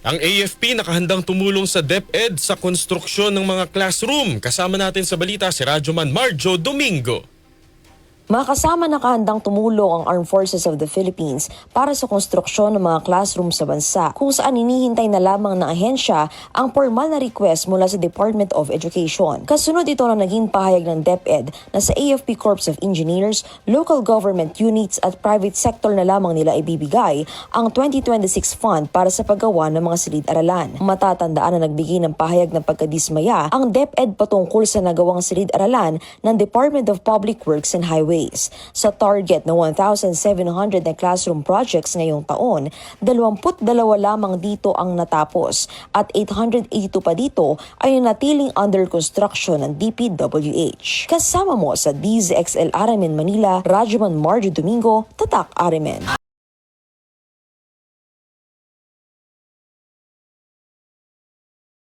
Ang AFP nakahandang tumulong sa DepEd sa konstruksyon ng mga classroom. Kasama natin sa balita si Radyoman Marjo Domingo. Makasama nakahandang tumulong ang Armed Forces of the Philippines para sa konstruksyon ng mga classroom sa bansa kung saan hinihintay na lamang ng ahensya ang formal na request mula sa Department of Education. Kasunod ito na naging pahayag ng DepEd na sa AFP Corps of Engineers, local government units at private sector na lamang nila ibibigay ang 2026 fund para sa paggawa ng mga silid-aralan. Matatandaan na nagbigay ng pahayag ng pagkadismaya ang DepEd patungkol sa nagawang silid-aralan ng Department of Public Works and Highways. Sa target na 1,700 na classroom projects ngayong taon, 22 lamang dito ang natapos at 882 pa dito ay natiling under construction ng DPWH. Kasama mo sa DZXL Aramen Manila, Rajuman Marjo Domingo, Tatak Aramen.